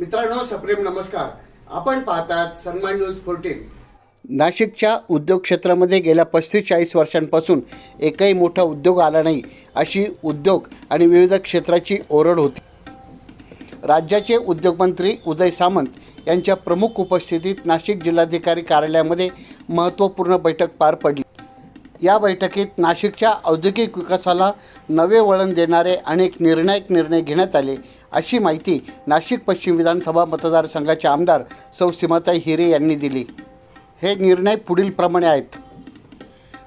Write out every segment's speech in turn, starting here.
मित्रांनो सप्रेम नमस्कार. आपण पाहतात सन्मान न्यूज फोर्टीन नाशिकच्या उद्योग क्षेत्रामध्ये गेल्या पस्तीस चाळीस वर्षांपासून एकही मोठा उद्योग आला नाही अशी उद्योग आणि विविध क्षेत्राची ओरड होती. राज्याचे उद्योगमंत्री उदय सामंत यांच्या प्रमुख उपस्थितीत नाशिक जिल्हाधिकारी कार्यालयामध्ये महत्त्वपूर्ण बैठक पार पडली. या बैठकीत नाशिकच्या औद्योगिक विकासाला नवे वळण देणारे अनेक निर्णायक निर्णय घेण्यात आले अशी माहिती नाशिक पश्चिम विधानसभा मतदारसंघाचे आमदार सौ सीमाताई हिरे यांनी दिली. हे निर्णय पुढीलप्रमाणे आहेत.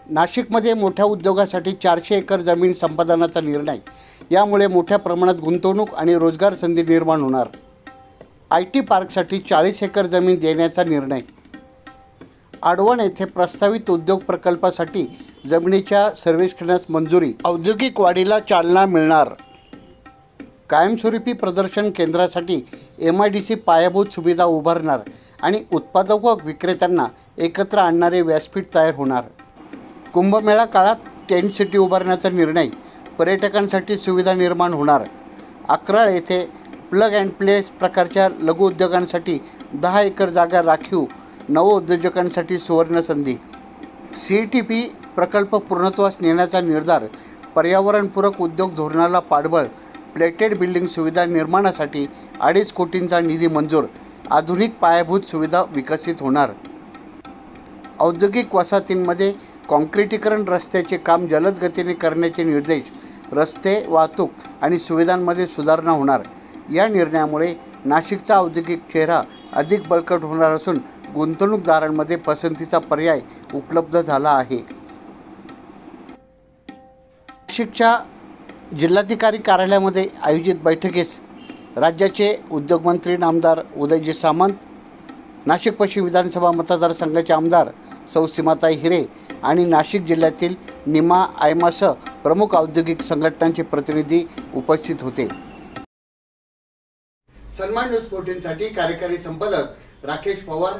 नाशिकमध्ये मोठ्या उद्योगासाठी चारशे एकर जमीन संपादनाचा निर्णय. यामुळे मोठ्या प्रमाणात गुंतवणूक आणि रोजगार संधी निर्माण होणार. आय टी पार्कसाठी चाळीस एकर जमीन देण्याचा निर्णय. आडवण येथे प्रस्तावित उद्योग प्रकल्पासाठी जमिनीच्या सर्वेक्षणास मंजुरी. औद्योगिक वाढीला चालना मिळणार. कायमस्वरूपी प्रदर्शन केंद्रासाठी एम आय डी सी पायाभूत सुविधा उभारणार आणि उत्पादक व विक्रेत्यांना एकत्र आणणारे व्यासपीठ तयार होणार. कुंभमेळा काळात टेंट सिटी उभारण्याचा निर्णय पर्यटकांसाठी सुविधा निर्माण होणार. अकराळ येथे प्लग अँड प्लेस प्रकारच्या लघुउद्योगांसाठी दहा एकर जागा राखीव नवउद्योजकांसाठी सुवर्णसंधी सी टी पी प्रकल्प पूर्णत्वास नेण्याचा निर्धार पर्यावरणपूरक उद्योग धोरणाला पाठबळ प्लेटेड बिल्डिंग सुविधा निर्माणासाठी अडीच कोटींचा निधी मंजूर आधुनिक पायाभूत सुविधा विकसित होणार. औद्योगिक वसाहतींमध्ये काँक्रिटीकरण रस्त्याचे काम जलद गतीने करण्याचे निर्देश रस्ते वाहतूक आणि सुविधांमध्ये सुधारणा होणार. या निर्णयामुळे नाशिकचा औद्योगिक चेहरा अधिक बळकट होणार असून गुंतवणूकदारांमध्ये पसंतीचा पर्याय उपलब्ध झाला आहे. नाशिकच्या जिल्हाधिकारी कार्यालयामध्ये आयोजित बैठकीस राज्याचे उद्योगमंत्री नामदार उदयजी सामंत नाशिक पश्चिम विधानसभा मतदारसंघाचे आमदार सौ सीमाताई हिरे आणि नाशिक जिल्ह्यातील निमा आयमासह प्रमुख औद्योगिक संघटनांचे प्रतिनिधी उपस्थित होते. सन्मान न्यूज फोर्टीनसाठी कार्यकारी संपादक राकेश पवार